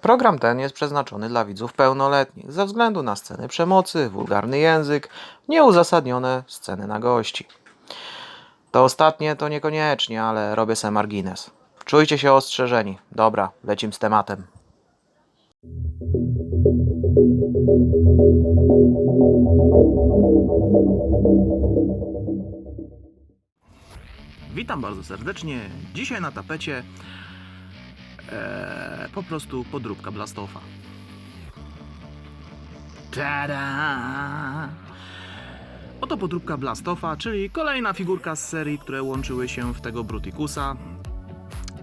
Program ten jest przeznaczony dla widzów pełnoletnich ze względu na sceny przemocy, wulgarny język, nieuzasadnione sceny nagości. To ostatnie to niekoniecznie, ale robię se margines. Czujcie się ostrzeżeni. Dobra, lecim z tematem. Witam bardzo serdecznie. Dzisiaj na tapecie e, po prostu podróbka Blastofa. Tada! Oto podróbka Blastofa, czyli kolejna figurka z serii, które łączyły się w tego Brutikusa.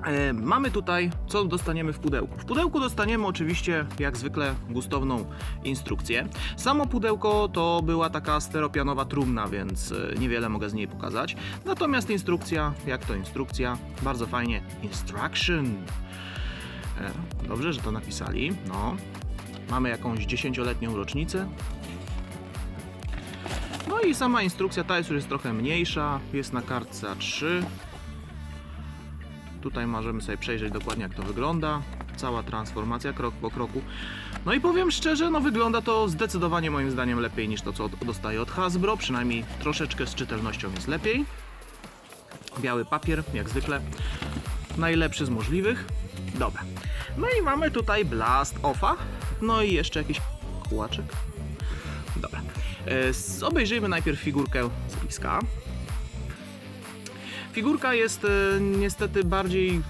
E, mamy tutaj, co dostaniemy w pudełku. W pudełku dostaniemy oczywiście, jak zwykle, gustowną instrukcję. Samo pudełko to była taka steropianowa trumna, więc e, niewiele mogę z niej pokazać. Natomiast instrukcja, jak to instrukcja, bardzo fajnie. Instruction. Dobrze, że to napisali. No. Mamy jakąś dziesięcioletnią rocznicę. No i sama instrukcja ta jest już trochę mniejsza. Jest na kartce A3. Tutaj możemy sobie przejrzeć dokładnie jak to wygląda. Cała transformacja krok po kroku. No i powiem szczerze, no wygląda to zdecydowanie moim zdaniem lepiej niż to co dostaję od Hasbro. Przynajmniej troszeczkę z czytelnością jest lepiej. Biały papier, jak zwykle. Najlepszy z możliwych. Dobra. No i mamy tutaj Blast Offa. No i jeszcze jakiś kółaczek. Dobra. E, Obejrzyjmy najpierw figurkę z bliska. Figurka jest e, niestety bardziej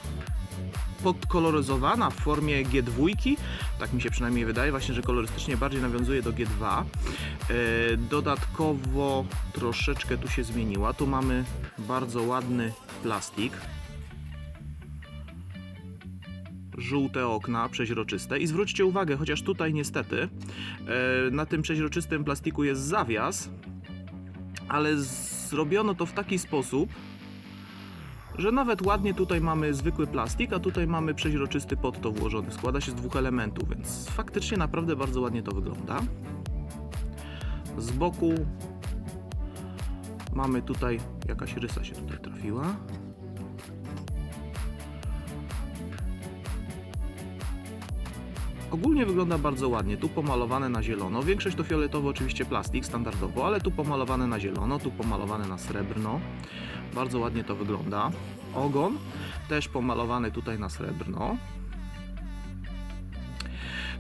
podkoloryzowana w formie G2. Tak mi się przynajmniej wydaje, właśnie, że kolorystycznie bardziej nawiązuje do G2. E, Dodatkowo troszeczkę tu się zmieniła. Tu mamy bardzo ładny plastik. Żółte okna, przeźroczyste. I zwróćcie uwagę, chociaż tutaj niestety e, na tym przeźroczystym plastiku jest zawias, ale zrobiono to w taki sposób, że nawet ładnie tutaj mamy zwykły plastik, a tutaj mamy przeźroczysty pod to włożony. Składa się z dwóch elementów, więc faktycznie naprawdę bardzo ładnie to wygląda. Z boku mamy tutaj jakaś rysa się tutaj trafiła. Ogólnie wygląda bardzo ładnie. Tu pomalowane na zielono. Większość to fioletowy oczywiście plastik standardowo, ale tu pomalowane na zielono, tu pomalowane na srebrno. Bardzo ładnie to wygląda. Ogon też pomalowany tutaj na srebrno.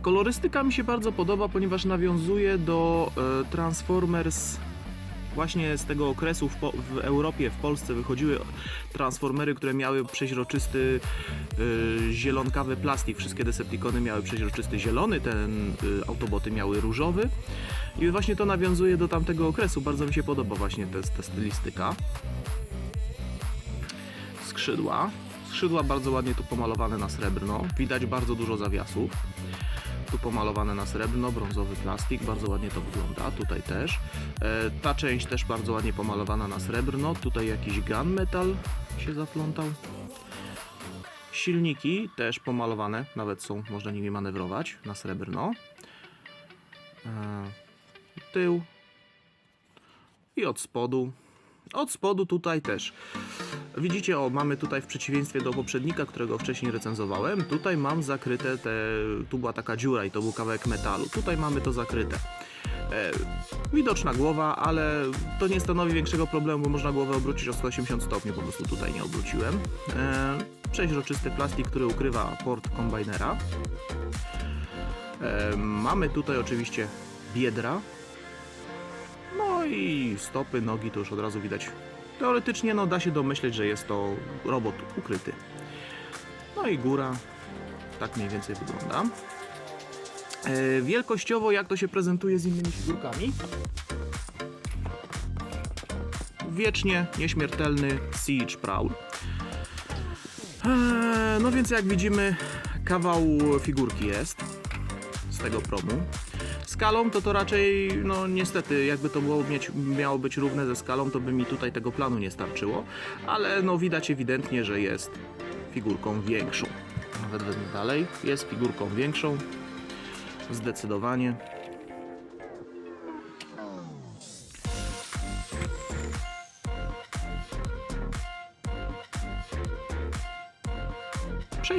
Kolorystyka mi się bardzo podoba, ponieważ nawiązuje do e, Transformers właśnie z tego okresu w, w Europie, w Polsce wychodziły Transformery, które miały przeźroczysty y, zielonkawy plastik. Wszystkie Decepticony miały przeźroczysty zielony, ten y, Autoboty miały różowy. I właśnie to nawiązuje do tamtego okresu. Bardzo mi się podoba właśnie ta, ta stylistyka. Skrzydła. Skrzydła bardzo ładnie tu pomalowane na srebrno. Widać bardzo dużo zawiasów. Tu pomalowane na srebrno, brązowy plastik, bardzo ładnie to wygląda. Tutaj też. E, ta część też bardzo ładnie pomalowana na srebrno. Tutaj jakiś gunmetal się zaplątał. Silniki też pomalowane, nawet są, można nimi manewrować na srebrno. E, tył i od spodu. Od spodu tutaj też. Widzicie, o, mamy tutaj w przeciwieństwie do poprzednika, którego wcześniej recenzowałem, tutaj mam zakryte te, tu była taka dziura i to był kawałek metalu. Tutaj mamy to zakryte. E, widoczna głowa, ale to nie stanowi większego problemu, bo można głowę obrócić o 180 stopni, po prostu tutaj nie obróciłem. E, przeźroczysty plastik, który ukrywa port kombajnera. E, mamy tutaj oczywiście biedra. No i stopy, nogi to już od razu widać. Teoretycznie no, da się domyśleć, że jest to robot ukryty. No i góra tak mniej więcej wygląda. E, wielkościowo jak to się prezentuje z innymi figurkami? Wiecznie nieśmiertelny Siege Prowl. Eee, no więc jak widzimy, kawał figurki jest z tego promu. Skalą to to raczej, no niestety, jakby to było mieć, miało być równe ze skalą, to by mi tutaj tego planu nie starczyło, ale no widać ewidentnie, że jest figurką większą. Nawet wezmę dalej, jest figurką większą, zdecydowanie.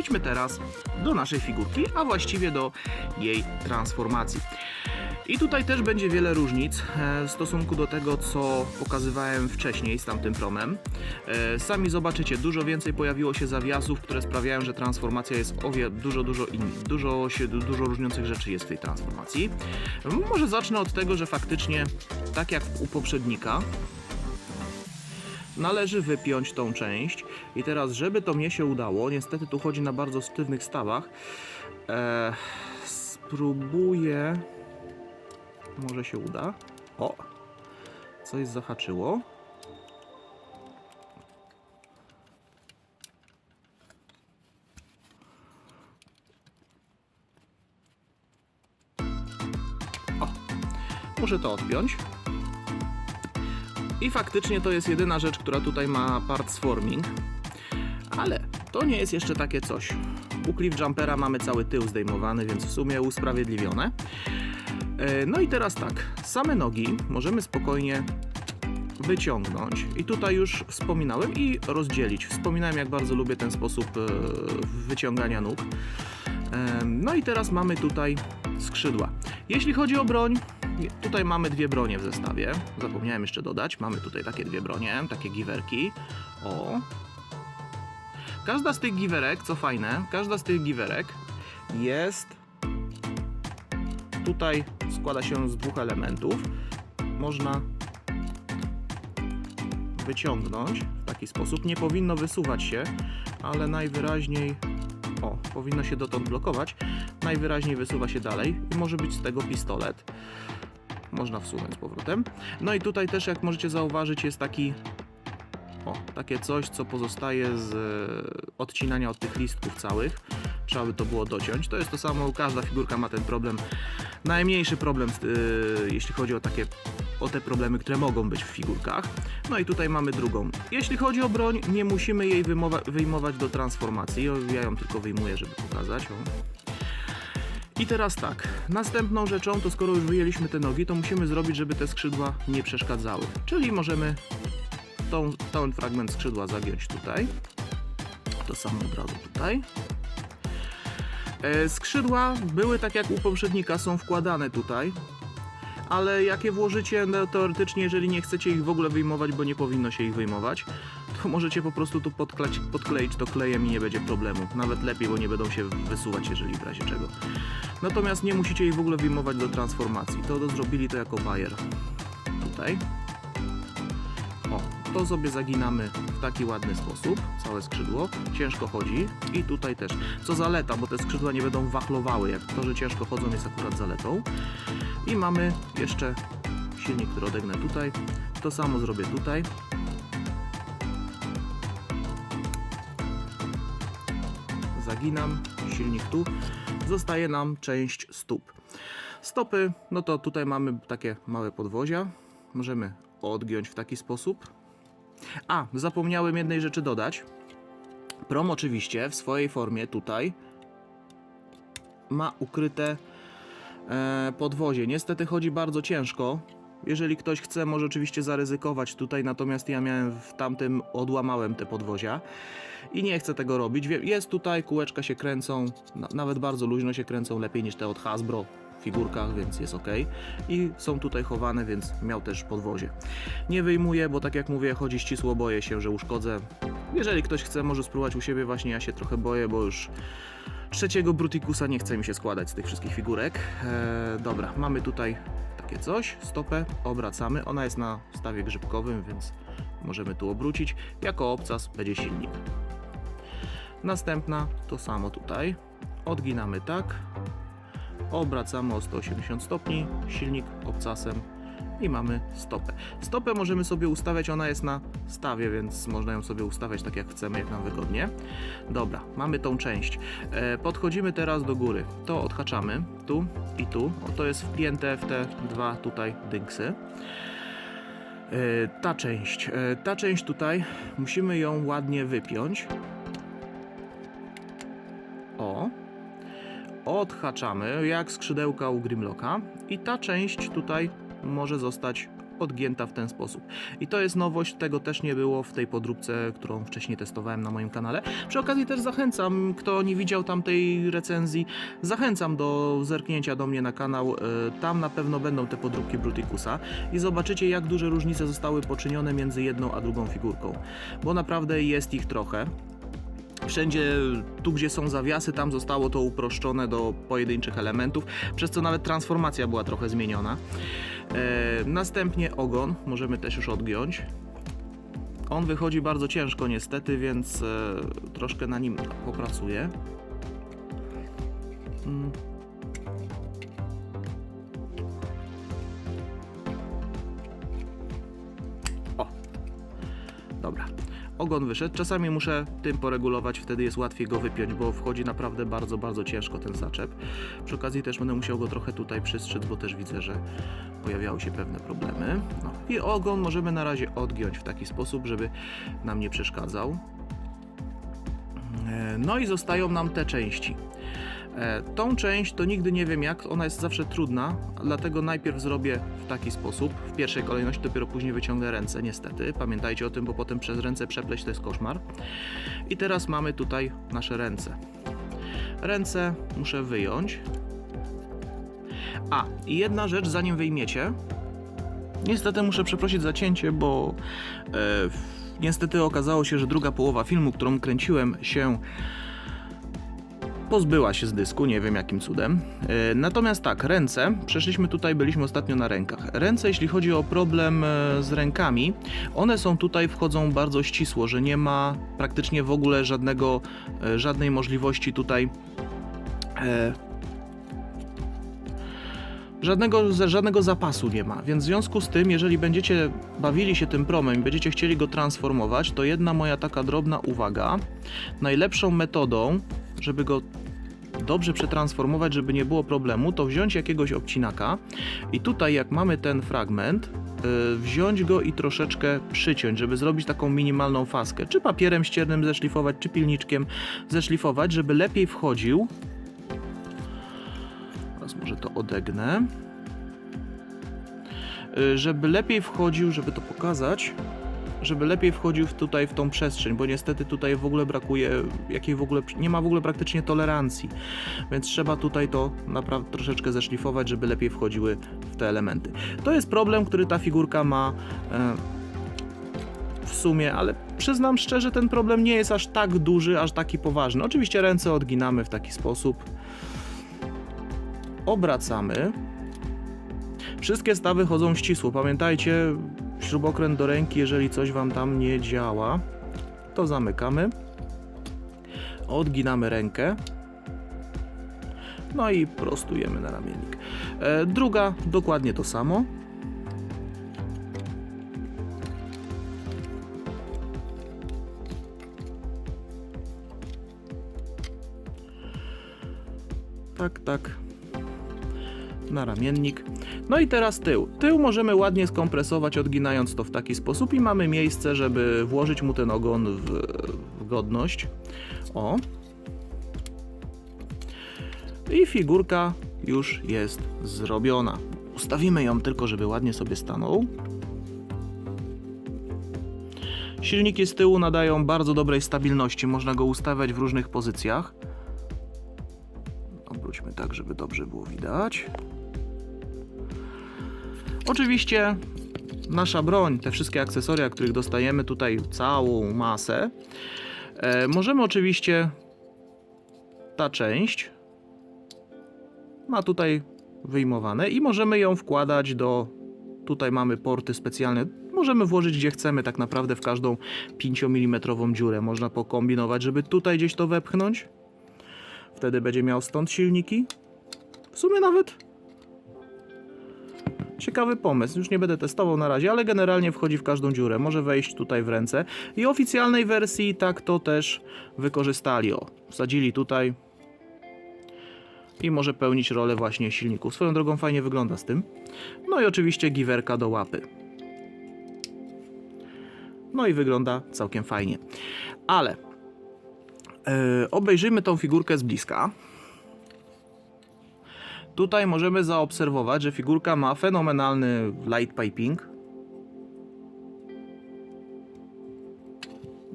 Przejdźmy teraz do naszej figurki, a właściwie do jej transformacji. I tutaj też będzie wiele różnic e, w stosunku do tego, co pokazywałem wcześniej z tamtym promem. E, Sami zobaczycie, dużo więcej pojawiło się zawiasów, które sprawiają, że transformacja jest o wie, dużo, dużo in, dużo, się, dużo różniących rzeczy jest w tej transformacji. Może zacznę od tego, że faktycznie, tak jak u poprzednika, należy wypiąć tą część. I teraz, żeby to mnie się udało, niestety tu chodzi na bardzo sztywnych stawach, e, spróbuję... Może się uda. O! Coś zahaczyło. O! Muszę to odpiąć. I faktycznie to jest jedyna rzecz, która tutaj ma parts forming. Ale to nie jest jeszcze takie coś. U Cliff Jumpera mamy cały tył zdejmowany, więc w sumie usprawiedliwione. E, No i teraz tak, same nogi możemy spokojnie wyciągnąć. I tutaj już wspominałem i rozdzielić. Wspominałem, jak bardzo lubię ten sposób e, wyciągania nóg. E, No i teraz mamy tutaj skrzydła. Jeśli chodzi o broń, tutaj mamy dwie bronie w zestawie. Zapomniałem jeszcze dodać. Mamy tutaj takie dwie bronie, takie giwerki. O. Każda z tych giwerek, co fajne, każda z tych giwerek jest tutaj składa się z dwóch elementów. Można wyciągnąć w taki sposób. Nie powinno wysuwać się, ale najwyraźniej o, powinno się dotąd blokować. Najwyraźniej wysuwa się dalej i może być z tego pistolet. Można wsunąć z powrotem. No i tutaj też, jak możecie zauważyć, jest taki o, takie coś, co pozostaje z e, odcinania od tych listków całych. Trzeba by to było dociąć. To jest to samo, każda figurka ma ten problem. Najmniejszy problem, e, jeśli chodzi o takie o te problemy, które mogą być w figurkach. No i tutaj mamy drugą. Jeśli chodzi o broń, nie musimy jej wyjmowa- wyjmować do transformacji. Ja ją tylko wyjmuję, żeby pokazać. O. I teraz tak, następną rzeczą to skoro już wyjęliśmy te nogi, to musimy zrobić, żeby te skrzydła nie przeszkadzały. Czyli możemy tą, ten fragment skrzydła zagiąć tutaj. To samo od razu tutaj. E, skrzydła były tak jak u poprzednika, są wkładane tutaj. Ale jak je włożycie, no, teoretycznie, jeżeli nie chcecie ich w ogóle wyjmować, bo nie powinno się ich wyjmować, to możecie po prostu tu podkleć, podkleić to klejem i nie będzie problemu. Nawet lepiej, bo nie będą się wysuwać, jeżeli w razie czego. Natomiast nie musicie ich w ogóle wyjmować do transformacji. To, to zrobili to jako bajer. Tutaj. O, to sobie zaginamy w taki ładny sposób, całe skrzydło. Ciężko chodzi i tutaj też. Co zaleta, bo te skrzydła nie będą wachlowały, jak to, że ciężko chodzą jest akurat zaletą. I mamy jeszcze silnik, który odegnę tutaj. To samo zrobię tutaj. Zaginam, silnik tu. Zostaje nam część stóp. Stopy, no to tutaj mamy takie małe podwozia. Możemy odgiąć w taki sposób. A, zapomniałem jednej rzeczy dodać. Prom oczywiście w swojej formie tutaj ma ukryte e, podwozie. Niestety chodzi bardzo ciężko. Jeżeli ktoś chce, może oczywiście zaryzykować tutaj, natomiast ja miałem w tamtym, odłamałem te podwozia i nie chcę tego robić. Jest tutaj, kółeczka się kręcą, na, nawet bardzo luźno się kręcą, lepiej niż te od Hasbro figurkach, więc jest ok. I są tutaj chowane, więc miał też podwozie. Nie wyjmuję, bo tak jak mówię, chodzi ścisło, boję się, że uszkodzę. Jeżeli ktoś chce, może spróbować u siebie, właśnie ja się trochę boję, bo już trzeciego Brutikusa nie chce mi się składać z tych wszystkich figurek. Eee, dobra, mamy tutaj takie coś, stopę, obracamy. Ona jest na stawie grzybkowym, więc możemy tu obrócić. Jako obcas będzie silnik. Następna to samo tutaj. Odginamy tak. Obracamy o 180 stopni, silnik obcasem i mamy stopę. Stopę możemy sobie ustawiać, ona jest na stawie, więc można ją sobie ustawiać tak jak chcemy, jak nam wygodnie. Dobra, mamy tą część. E, podchodzimy teraz do góry. To odhaczamy tu i tu. O, to jest wpięte w te dwa tutaj dynksy. E, ta część, e, ta część tutaj musimy ją ładnie wypiąć. O, odhaczamy jak skrzydełka u Grimlocka i ta część tutaj może zostać odgięta w ten sposób. I to jest nowość, tego też nie było w tej podróbce, którą wcześniej testowałem na moim kanale. Przy okazji też zachęcam, kto nie widział tamtej recenzji, zachęcam do zerknięcia do mnie na kanał. E, Tam na pewno będą te podróbki Bruticusa i zobaczycie jak duże różnice zostały poczynione między jedną a drugą figurką, bo naprawdę jest ich trochę. Wszędzie, tu gdzie są zawiasy, tam zostało to uproszczone do pojedynczych elementów, przez co nawet transformacja była trochę zmieniona. E, następnie ogon możemy też już odgiąć. On wychodzi bardzo ciężko niestety, więc e, troszkę na nim popracuję. Mm. O, dobra. Ogon wyszedł. Czasami muszę tym poregulować, wtedy jest łatwiej go wypiąć, bo wchodzi naprawdę bardzo, bardzo ciężko ten zaczep. Przy okazji też będę musiał go trochę tutaj przystrzec, bo też widzę, że pojawiały się pewne problemy. No. I ogon możemy na razie odgiąć w taki sposób, żeby nam nie przeszkadzał. E, No i zostają nam te części. E, Tą część to nigdy nie wiem jak, ona jest zawsze trudna, dlatego najpierw zrobię w taki sposób. W pierwszej kolejności dopiero później wyciągnę ręce, niestety. Pamiętajcie o tym, bo potem przez ręce przepleść to jest koszmar. I teraz mamy tutaj nasze ręce. Ręce muszę wyjąć. A, i jedna rzecz, zanim wyjmiecie. Niestety muszę przeprosić za cięcie, bo e, niestety okazało się, że druga połowa filmu, którą kręciłem, się pozbyła się z dysku, nie wiem jakim cudem. E, Natomiast tak, ręce, przeszliśmy tutaj, byliśmy ostatnio na rękach. Ręce, jeśli chodzi o problem e, z rękami, one są tutaj, wchodzą bardzo ścisło, że nie ma praktycznie w ogóle żadnego, e, żadnej możliwości tutaj Żadnego, żadnego zapasu nie ma, więc w związku z tym, jeżeli będziecie bawili się tym promem i będziecie chcieli go transformować, to jedna moja taka drobna uwaga. Najlepszą metodą, żeby go dobrze przetransformować, żeby nie było problemu, to wziąć jakiegoś obcinaka i tutaj jak mamy ten fragment, yy, wziąć go i troszeczkę przyciąć, żeby zrobić taką minimalną faskę. Czy papierem ściernym zeszlifować, czy pilniczkiem zeszlifować, żeby lepiej wchodził Teraz może to odegnę. Y, Żeby lepiej wchodził, żeby to pokazać, żeby lepiej wchodził tutaj w tą przestrzeń, bo niestety tutaj w ogóle brakuje, jakiej w ogóle, nie ma w ogóle praktycznie tolerancji, więc trzeba tutaj to naprawdę troszeczkę zeszlifować, żeby lepiej wchodziły w te elementy. To jest problem, który ta figurka ma e, w sumie, ale przyznam szczerze, ten problem nie jest aż tak duży, aż taki poważny. Oczywiście ręce odginamy w taki sposób obracamy. Wszystkie stawy chodzą ścisło. Pamiętajcie, śrubokręt do ręki, jeżeli coś Wam tam nie działa, to zamykamy. Odginamy rękę. No i prostujemy na ramiennik. E, druga, dokładnie to samo. Tak, tak na ramiennik. No i teraz tył. Tył możemy ładnie skompresować, odginając to w taki sposób i mamy miejsce, żeby włożyć mu ten ogon w, w godność. O. I figurka już jest zrobiona. Ustawimy ją tylko, żeby ładnie sobie stanął. Silniki z tyłu nadają bardzo dobrej stabilności. Można go ustawiać w różnych pozycjach. Obróćmy tak, żeby dobrze było widać. Oczywiście nasza broń, te wszystkie akcesoria, których dostajemy tutaj całą masę, e, możemy oczywiście ta część ma tutaj wyjmowane i możemy ją wkładać do tutaj mamy porty specjalne. Możemy włożyć gdzie chcemy, tak naprawdę w każdą 5 mm dziurę. Można pokombinować, żeby tutaj gdzieś to wepchnąć. Wtedy będzie miał stąd silniki. W sumie nawet ciekawy pomysł. Już nie będę testował na razie, ale generalnie wchodzi w każdą dziurę. Może wejść tutaj w ręce. I oficjalnej wersji tak to też wykorzystali. O, wsadzili tutaj. I może pełnić rolę właśnie silników. Swoją drogą fajnie wygląda z tym. No i oczywiście giwerka do łapy. No i wygląda całkiem fajnie. Ale e, obejrzyjmy tą figurkę z bliska. Tutaj możemy zaobserwować, że figurka ma fenomenalny light piping.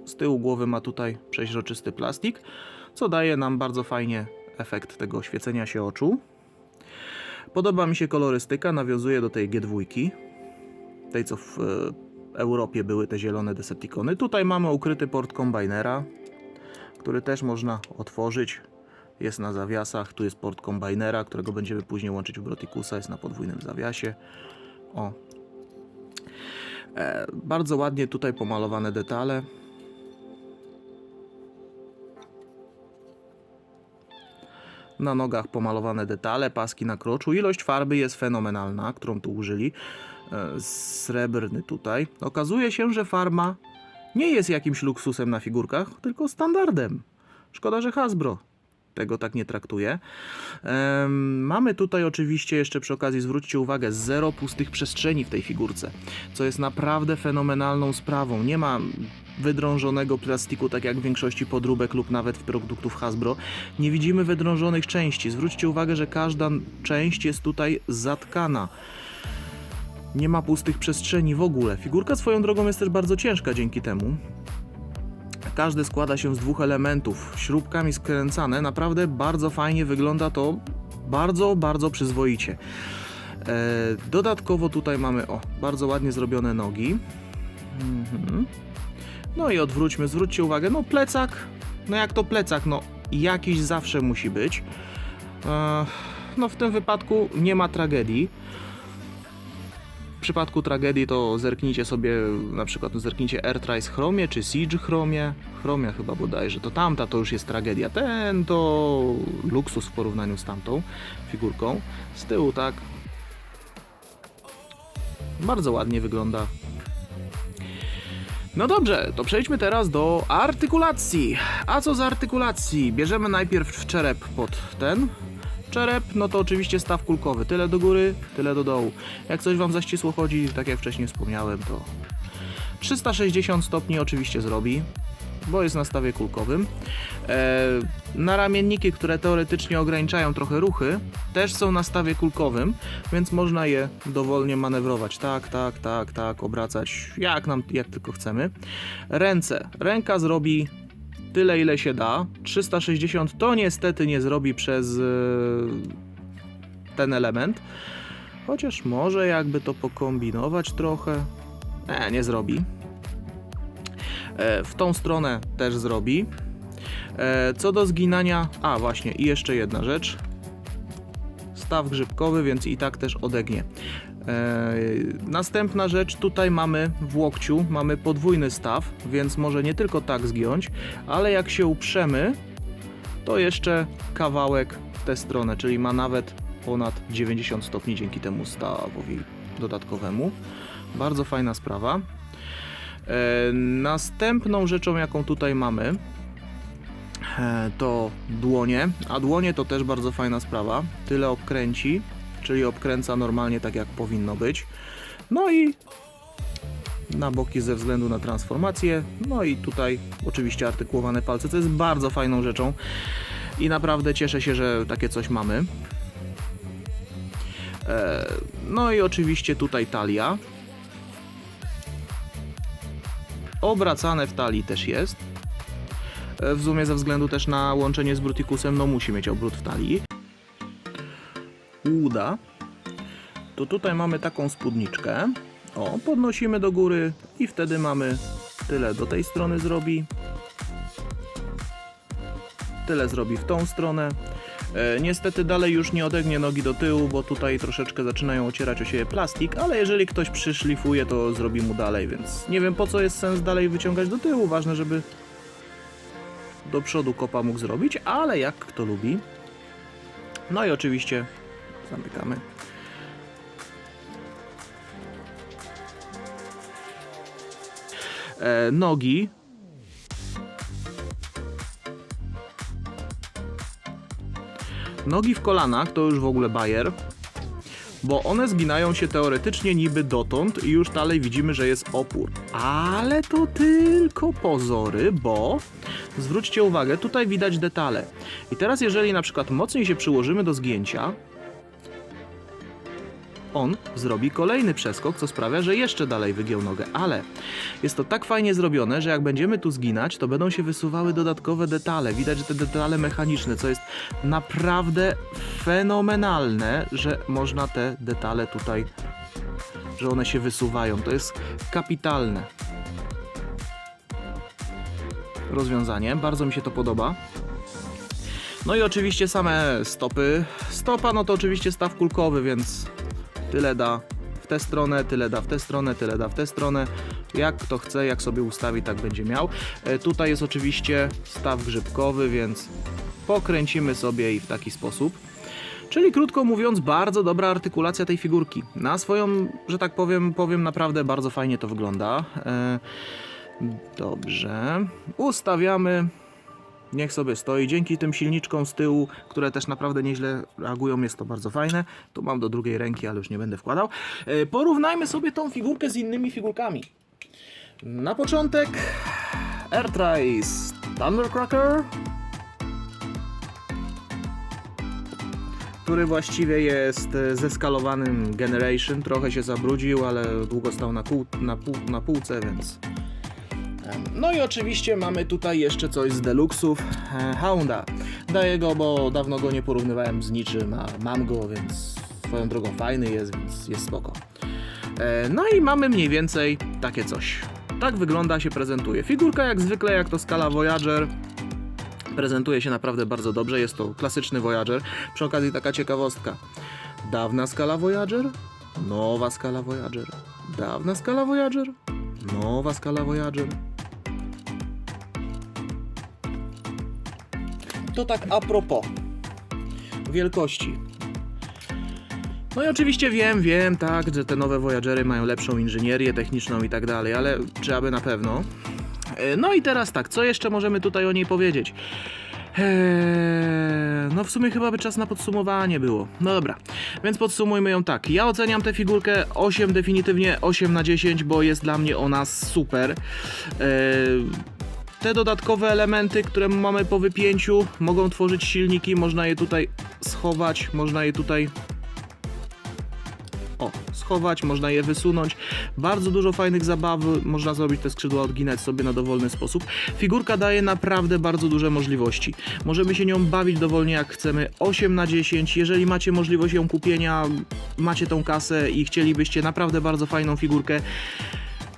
Z tyłu głowy ma tutaj przeźroczysty plastik, co daje nam bardzo fajnie efekt tego świecenia się oczu. Podoba mi się kolorystyka, nawiązuje do tej G2, tej co w e, Europie były te zielone Decepticony. Tutaj mamy ukryty port kombinera, który też można otworzyć jest na zawiasach, tu jest port kombajnera, którego będziemy później łączyć w Brotikusa, jest na podwójnym zawiasie. O. E, bardzo ładnie tutaj pomalowane detale. Na nogach pomalowane detale, paski na kroczu. Ilość farby jest fenomenalna, którą tu użyli. E, Srebrny tutaj. Okazuje się, że farma nie jest jakimś luksusem na figurkach, tylko standardem. Szkoda, że Hasbro tego tak nie traktuje. Em, mamy tutaj oczywiście jeszcze przy okazji, zwróćcie uwagę, zero pustych przestrzeni w tej figurce, co jest naprawdę fenomenalną sprawą. Nie ma wydrążonego plastiku, tak jak w większości podróbek lub nawet w produktów Hasbro. Nie widzimy wydrążonych części. Zwróćcie uwagę, że każda część jest tutaj zatkana. Nie ma pustych przestrzeni w ogóle. Figurka swoją drogą jest też bardzo ciężka dzięki temu. Każdy składa się z dwóch elementów, śrubkami skręcane. Naprawdę bardzo fajnie wygląda to, bardzo, bardzo przyzwoicie. E, dodatkowo tutaj mamy, o, bardzo ładnie zrobione nogi. Mhm. No i odwróćmy, zwróćcie uwagę, no plecak, no jak to plecak, no jakiś zawsze musi być. E, no w tym wypadku nie ma tragedii. W przypadku tragedii to zerknijcie sobie, na przykład zerknijcie Airtrice Chromie czy Siege Chromie. Chromia chyba bodajże, to tamta to już jest tragedia. Ten to luksus w porównaniu z tamtą figurką. Z tyłu tak. Bardzo ładnie wygląda. No dobrze, to przejdźmy teraz do artykulacji. A co z artykulacji? Bierzemy najpierw czerep pod ten, Czerep, no to oczywiście staw kulkowy. Tyle do góry, tyle do dołu. Jak coś Wam za ścisło chodzi, tak jak wcześniej wspomniałem, to 360 stopni oczywiście zrobi, bo jest na stawie kulkowym. E, naramienniki, które teoretycznie ograniczają trochę ruchy, też są na stawie kulkowym, więc można je dowolnie manewrować. Tak, tak, tak, tak, obracać jak, nam, jak tylko chcemy. Ręce. Ręka zrobi tyle ile się da. 360 to niestety nie zrobi przez yy, ten element. Chociaż może jakby to pokombinować trochę. Nie, nie zrobi. E, w tą stronę też zrobi. E, co do zginania, a właśnie i jeszcze jedna rzecz. Staw grzybkowy, więc i tak też odegnie. E, następna rzecz, tutaj mamy w łokciu, mamy podwójny staw, więc może nie tylko tak zgiąć, ale jak się uprzemy, to jeszcze kawałek w tę stronę, czyli ma nawet ponad 90 stopni dzięki temu stawowi dodatkowemu. Bardzo fajna sprawa. E, następną rzeczą, jaką tutaj mamy, e, to dłonie, a dłonie to też bardzo fajna sprawa. Tyle obkręci, czyli obkręca normalnie tak jak powinno być. No i na boki ze względu na transformację. No i tutaj oczywiście artykułowane palce, co jest bardzo fajną rzeczą i naprawdę cieszę się, że takie coś mamy. E, No i oczywiście tutaj talia. Obracane w talii też jest. E, W sumie ze względu też na łączenie z Bruticusem, no musi mieć obrót w talii uda, to tutaj mamy taką spódniczkę. O, podnosimy do góry i wtedy mamy tyle do tej strony zrobi. Tyle zrobi w tą stronę. E, niestety dalej już nie odegnie nogi do tyłu, bo tutaj troszeczkę zaczynają ocierać o siebie plastik, ale jeżeli ktoś przyszlifuje, to zrobi mu dalej, więc nie wiem po co jest sens dalej wyciągać do tyłu. Ważne, żeby do przodu kopa mógł zrobić, ale jak kto lubi. No i oczywiście zamykamy. E, nogi. Nogi w kolanach to już w ogóle bajer, bo one zginają się teoretycznie niby dotąd i już dalej widzimy, że jest opór. Ale to tylko pozory, bo zwróćcie uwagę, tutaj widać detale. I teraz jeżeli na przykład mocniej się przyłożymy do zgięcia, on zrobi kolejny przeskok, co sprawia, że jeszcze dalej wygiął nogę. Ale jest to tak fajnie zrobione, że jak będziemy tu zginać, to będą się wysuwały dodatkowe detale. Widać, że te detale mechaniczne, co jest naprawdę fenomenalne, że można te detale tutaj, że one się wysuwają. To jest kapitalne rozwiązanie. Bardzo mi się to podoba. No i oczywiście same stopy. Stopa no to oczywiście staw kulkowy, więc tyle da w tę stronę, tyle da w tę stronę, tyle da w tę stronę. Jak kto chce, jak sobie ustawi, tak będzie miał. E, tutaj jest oczywiście staw grzybkowy, więc pokręcimy sobie i w taki sposób. Czyli krótko mówiąc, bardzo dobra artykulacja tej figurki. Na swoją, że tak powiem, powiem naprawdę bardzo fajnie to wygląda. E, Dobrze. Ustawiamy. Niech sobie stoi. Dzięki tym silniczkom z tyłu, które też naprawdę nieźle reagują, jest to bardzo fajne. Tu mam do drugiej ręki, ale już nie będę wkładał. E, Porównajmy sobie tą figurkę z innymi figurkami. Na początek Airtrace Thundercracker, który właściwie jest e, zeskalowanym Generation. Trochę się zabrudził, ale długo stał na, kół, na, pół, na półce, więc no i oczywiście mamy tutaj jeszcze coś z deluxów e, Hounda. Daję go, bo dawno go nie porównywałem z niczym, a mam go, więc swoją drogą fajny jest, więc jest spoko. E, No i mamy mniej więcej takie coś. Tak wygląda, się prezentuje. Figurka jak zwykle, jak to skala Voyager. Prezentuje się naprawdę bardzo dobrze, jest to klasyczny Voyager. Przy okazji taka ciekawostka. Dawna skala Voyager, nowa skala Voyager. Dawna skala Voyager, nowa skala Voyager. To tak a propos wielkości. No i oczywiście wiem, wiem, tak, że te nowe Voyagery mają lepszą inżynierię techniczną i tak dalej, ale czy aby na pewno? E, No i teraz tak, co jeszcze możemy tutaj o niej powiedzieć? Eee, no w sumie chyba by czas na podsumowanie było. No dobra, więc podsumujmy ją tak. Ja oceniam tę figurkę 8, definitywnie 8 na 10, bo jest dla mnie ona super. Eee, te dodatkowe elementy, które mamy po wypięciu, mogą tworzyć silniki, można je tutaj schować, można je tutaj o, schować, można je wysunąć. Bardzo dużo fajnych zabaw, można zrobić te skrzydła, odginać sobie na dowolny sposób. Figurka daje naprawdę bardzo duże możliwości. Możemy się nią bawić dowolnie jak chcemy. 8 na 10, jeżeli macie możliwość ją kupienia, macie tą kasę i chcielibyście naprawdę bardzo fajną figurkę,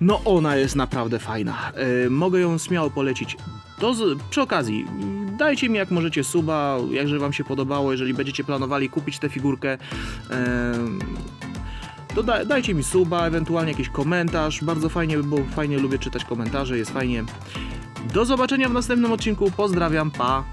no ona jest naprawdę fajna. E, mogę ją śmiało polecić. To z, przy okazji, dajcie mi jak możecie suba, jakże wam się podobało, jeżeli będziecie planowali kupić tę figurkę. To da, dajcie mi suba, ewentualnie jakiś komentarz. Bardzo fajnie było, fajnie lubię czytać komentarze, jest fajnie. Do zobaczenia w następnym odcinku. Pozdrawiam, pa!